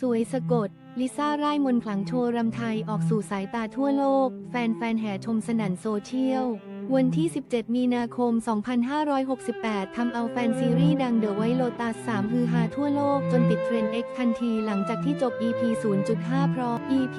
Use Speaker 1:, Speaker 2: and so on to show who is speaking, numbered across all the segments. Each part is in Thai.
Speaker 1: สวยสะกด ลิซ่าร่ายมนต์ขลังโชว์รำไทยออกสู่สายตาทั่วโลก แฟนๆแห่ชมสนั่นโซเชียล วันที่ 17 มีนาคม 2568 ทำเอาแฟนซีรีส์ดังเดอะไวโ o ตัส3ฮือฮาทั่วโลกจนติดเทรนด์ X ทันทีหลังจากที่จบ EP 0.5 เพราะ EP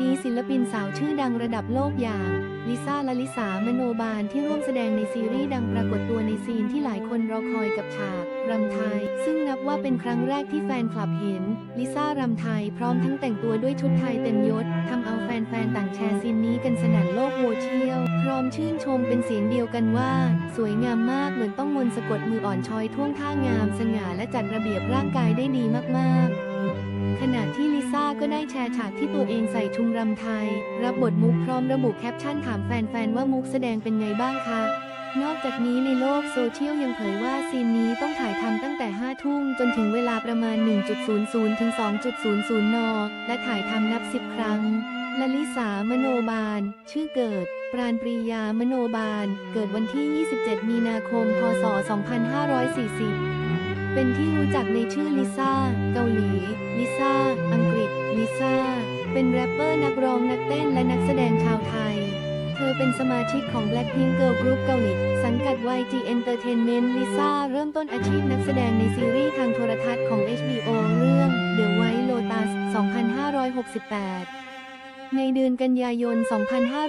Speaker 1: มีศิลปินสาวชื่อดังระดับโลกอย่างลิซ่าลลิสามโนบาลที่ร่วมแสดงในซีรีส์ดังปรากฏตัวในซีนที่หลายคนรอคอยกับฉากรำไทย ซึ่งนับว่าเป็นครั้งแรกที่แฟนคลับเห็นลิซ่ารำไทยพร้อมทั้งแต่งตัวด้วยชุดไทยเต็มยศทำ ฟนๆ ต่างแชร์ซีนนี้กันสนั่นโลกโซเชียล พร้อมชื่นชมเป็นเสียงเดียวกันว่า สวยงามมากเหมือนต้องมนสะกดมืออ่อนช้อยท่วงท่างาม สง่าและจัดระเบียบร่างกายได้ดีมากๆ ขณะที่ลิซ่าก็ได้แชร์ฉากที่ตัวเองใส่ชุงรำไทย รับบทมุกพร้อมระบุแคปชั่นถามแฟนๆ ว่ามุกแสดงเป็นไงบ้างคะนอกจากนี้ในโลกโซเชียลยังเผยว่าซีนนี้ต้องถ่ายทำตั้งแต่ 5 ทุ่มจนถึงเวลาประมาณ 1.00 ถึง 2.00 น และถ่ายทำนับ 10 ครั้ง ลลิสามโนบาล ชื่อเกิด ปราณปรียามโนบาล เกิดวันที่ 27 มีนาคม พศ 2540 เป็นที่รู้จักในชื่อลิซ่า เกาหลี ลิซ่า อังกฤษ ลิซ่า เป็นแรปเปอร์นักร้องนักเต้นและนักแสดงชาวไทย เธอเป็นสมาชิกของ Blackpink Girl Group เกาหลี สังกัด YG Entertainment ลิซ่าเริ่มต้นอาชีพนักแสดงในซีรีส์ทางโทรทัศน์ของ HBO เรื่อง The White Lotus 2568 ในเดือนกันยายน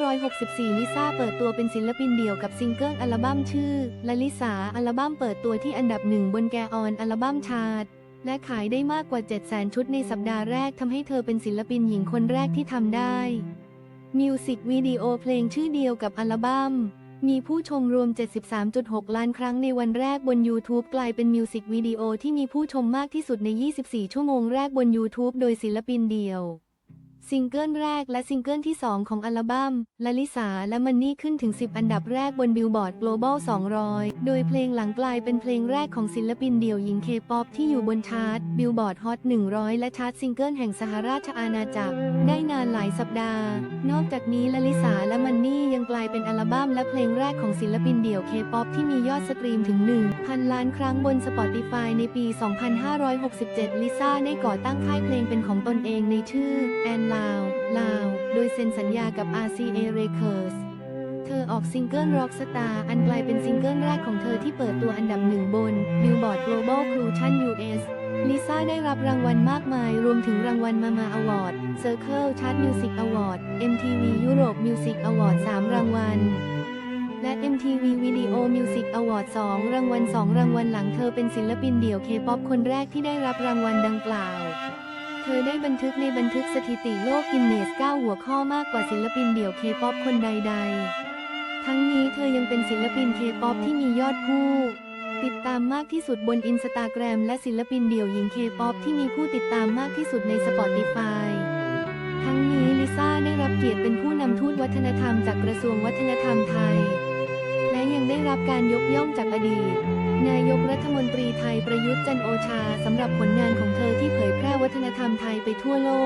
Speaker 1: 2564 ลิซ่าเปิดตัวเป็นศิลปินเดี่ยวกับซิงเกิลอัลบั้มชื่อลลิสาอัลบั้มเปิดตัวที่อันดับหนึ่งบนแกออนอัลบั้มชาร์ตและขายได้มากกว่า 700,000 ชุดในสัปดาห์แรกทำให้เธอเป็นศิลปินหญิงคนแรกที่ทำได้ มิวสิกวิดีโอเพลงชื่อเดียวกับอัลบั้ม มีผู้ชมรวม 73.6 ล้านครั้งในวันแรกบน YouTube กลายเป็นมิวสิกวิดีโอที่มีผู้ชมมากที่สุดใน 24 ชั่วโมงแรกบน YouTube โดยศิลปินเดี่ยว ซิงเกิลแรกและซิงเกิลที่ 2 ของอัลบั้มลลิสาและมันนี่ขึ้นถึง 10 อันดับแรกบนบิลบอร์ด Global 200 โดยเพลงหลังกลายเป็นเพลงแรกของศิลปินเดี่ยวหญิงเคป๊อปที่อยู่บนชาร์ตบิลบอร์ดฮอต 100 และชาร์ตซิงเกิลแห่งสหราชอาณาจักร ได้นานหลายสัปดาห์ นอกจากนี้ลลิสาและมันนี่ยังกลายเป็นอัลบั้มและเพลงแรกของศิลปินเดี่ยวเคป๊อปที่มียอดสตรีมถึง 1,000 ล้านครั้งบน Spotify ในปี 2567 ลิซ่าได้ก่อตั้งค่ายเพลงเป็นของตนเองในชื่อแอนลาว ลาว โดยเซ็นสัญญากับ RCA Records เธอออกซิงเกิล Rockstar อันกลายเป็นซิงเกิลแรกของเธอที่เปิดตัวอันดับหนึ่งบน Billboard Global Crucial US ลิซ่าได้รับรางวัลมากมาย รวมถึงรางวัลมามา Award Circle Chart Music Award MTV Europe Music Award 3 รางวัล และ MTV Video Music Award 2 รางวัล 2 รางวัลหลังเธอเป็นศิลปินเดี่ยวเคป๊อปคนแรกที่ได้รับรางวัลดังกล่าว เธอได้บันทึกในบันทึกสถิติโลกกินเนส 9 หัวข้อมากกว่าศิลปินเดี่ยวเคป๊อปคนใด ๆ ทั้งนี้เธอยังเป็นศิลปินเคป๊อปที่มียอดผู้ ติดตามมากที่สุดบนอินสตาแกรมและศิลปินเดี่ยวหญิงเคป๊อปที่มีผู้ติดตามมากที่สุดใน Spotify ทั้งนี้ลิซ่าได้รับเกียรติเป็นผู้นำทูตวัฒนธรรมจากกระทรวงวัฒนธรรมไทย และยังได้รับการยกย่องจากอดีต รัฐมนตรีไทยประยุทธ์จันโอชาสำหรับผลงานของเธอที่เผยแพร่วัฒนธรรมไทยไปทั่วโลก